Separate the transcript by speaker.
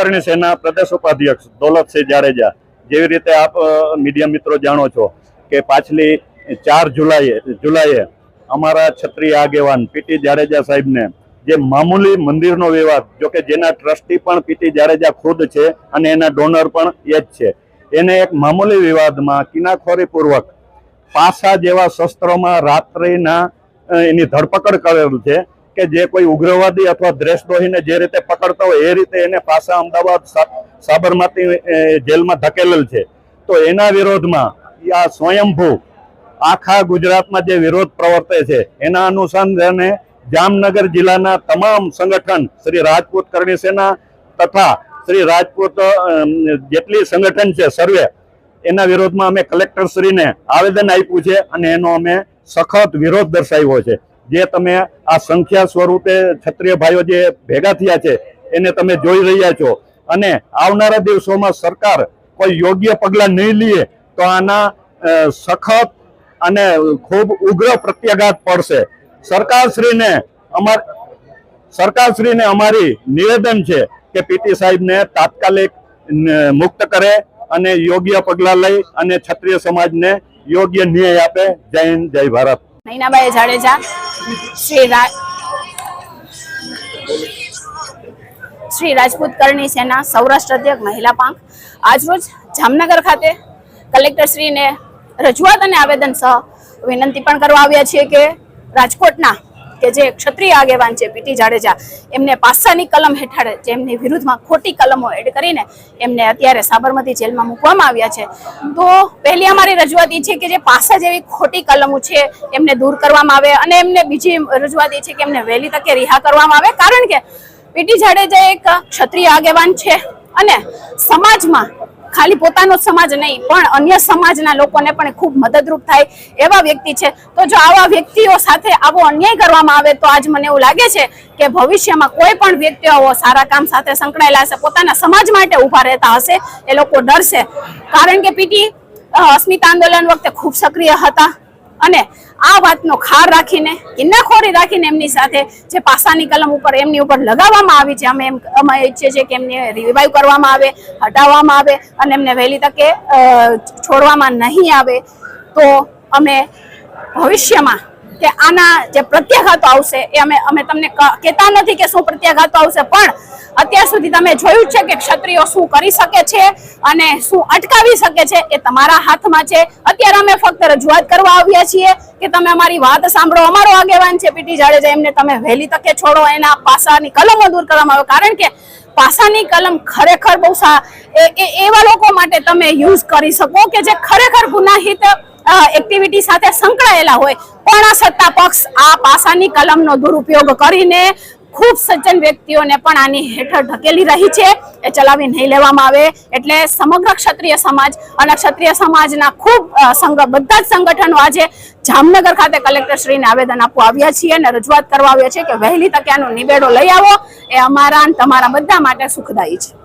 Speaker 1: કરણી સેના પ્રદેશ ઉપાધ્યક્ષ દોલતસિંહ જાડેજા, જેવી રીતે આપ મીડિયા મિત્રો જાણો છો કે પાછલી ચાર જુલાઈએ જુલાઈએ અમારા ક્ષત્રિય આગેવાન પીટી જાડેજા સાહેબને જે મામૂલી મંદિરનો વિવાદ જો કે જેના ટ્રસ્ટી પણ પીટી જાડેજા ખુદ છે અને એના ડોનર પણ એ જ છે, એને એક મામૂલી વિવાદમાં કિનાખોરીપૂર્વક પાસા જેવા શસ્ત્રોમાં રાત્રિના એની ધરપકડ કરેલ છે. કે જે કોઈ ઉગ્રવાદી અથવા દ્વેષદ્રોહીને જે રીતે પકડતા હોય એ રીતે એને પાસા અમદાવાદ સાબરમતી જેલમાં ધકેલેલ છે. તો એના વિરોધમાં આ સ્વયંભૂ આખા ગુજરાતમાં જે વિરોધ પ્રવર્તે છે, એના અનુસંધાને જામનગર જિલ્લાના તમામ સંગઠન, શ્રી રાજપૂત કરણી સેના તથા શ્રી રાજપૂત જેટલી સંગઠન છે સર્વે, એના વિરોધમાં અમે કલેક્ટર શ્રીને આવેદન આપ્યું છે અને એનો અમે સખત વિરોધ દર્શાવ્યો છે. જે તમે આ સંખ્યા સ્વરૂપે ક્ષત્રિય ભાઈઓ જે ભેગા થયા છે, એને તમે જોઈ રહ્યા છો. અને આવનારા દિવસોમાં સરકાર કોઈ યોગ્ય પગલાં નહીં લે તો આના સખત અને ખૂબ ઉગ્ર પ્રત્યાઘાત પડશે. સરકારશ્રીને અમાર, સરકારશ્રીને અમારી નિવેદન છે કે પીટી સાહેબને તાત્કાલિક મુક્ત કરે અને યોગ્ય પગલાં લઈ અને ક્ષત્રિય સમાજને યોગ્ય ન્યાય આપે. જય હિન્દ, જય ભારત.
Speaker 2: નૈનાબાઈ જાડેજા શ્રી શ્રી રાજપૂત કરણી સેના સૌરાષ્ટ્ર અધ્યક્ષ મહિલા પાંખ. આજરોજ જામનગર ખાતે કલેક્ટરશ્રીને રજૂઆત અને આવેદન સહ વિનંતી પણ કરવા આવ્યા છીએ કે રાજકોટના કે જે ક્ષત્રિય આગેવાન છે પીટી જાડેજા, એમને પાસાની કલમ હેઠળ જેમની વિરુદ્ધમાં ખોટી કલમો એડ કરીને એમને અત્યારે સાબરમતી જેલમાં મૂકવામાં આવ્યા છે. તો પહેલી અમારી રજૂઆત એ છે કે જે પાસા જેવી ખોટી કલમો છે એમને દૂર કરવામાં આવે અને એમને બીજી રજૂઆત એ છે કે એમને વહેલી તકે રિહા કરવામાં આવે. કારણ કે પીટી જાડેજા એક ક્ષત્રિય આગેવાન છે અને સમાજમાં ખાલી પોતાનો સમાજ નહીં, પણ અન્ય સમાજના લોકોને પણ ખૂબ મદદરૂપ થાય એવા વ્યક્તિ છે. તો જો આવા વ્યક્તિઓ સાથે આવો અન્યાય કરવામાં આવે તો આજ મને એવું લાગે છે કે ભવિષ્યમાં કોઈ પણ વ્યક્તિઓ સારા કામ સાથે સંકળાયેલા હશે, પોતાના સમાજ માટે ઊભા રહેતા હશે, એ લોકો ડરશે. કારણ કે પીટી અસ્મિતા આંદોલન વખતે ખૂબ સક્રિય હતા અને આ વાતનો ખાર રાખીને કિન્નાખોરી રાખીને એમની સાથે જે પાસાની કલમ ઉપર, એમની ઉપર લગાવવામાં આવી છે. અમે એમ, અમે ઈચ્છીએ છીએ કે એમને રિવાઈવ કરવામાં આવે, હટાવવામાં આવે અને એમને વહેલી તકે છોડવામાં નહીં આવે. તો અમે ભવિષ્યમાં કે આના જે પ્રત્યાઘાતો આવશે એ અમે અમે તમને કહેતા નથી કે શું પ્રત્યાઘાતો આવશે, પણ અત્યાર સુધી તમે જોયું છે કે ક્ષત્રિયો શું કરી શકે છે અને શું અટકાવી શકે છે એ તમારા હાથમાં છે. અત્યારે અમે ફક્ત રજૂઆત કરવા આવ્યા છીએ કે તમે અમારી વાત સાંભળો. અમારો આગેવાન છે પીટી જાડેજા, એમને તમે વહેલી તકે છોડો. એના પાસાની કલમો દૂર કરવામાં આવે. કારણ કે પાસાની કલમ ખરેખર બહુ સા, એ- એવા લોકો માટે તમે યુઝ કરી શકો કે જે ખરેખર ગુનાહિત એક્ટિવિટી સાથે સંકળાયેલા હોય. પણ સત્તા પક્ષ આ પાસાની કલમનો દુરુપયોગ કરીને ખૂબ સજ્જન વ્યક્તિઓને પણ આની હેઠળ ઢકેલી રહી છે. એ ચલાવી નહીં લેવામાં આવે. એટલે સમગ્ર ક્ષત્રિય સમાજ અને ક્ષત્રિય સમાજના ખૂબ બધા જ સંગઠનો આજે જામનગર ખાતે કલેક્ટરશ્રીને આવેદન આપવા આવ્યા છીએ અને રજૂઆત કરવા આવ્યા છે કે વહેલી તકે આનો નિવેડો લઈ આવો. એ અમારા તમારા બધા માટે સુખદાયી છે.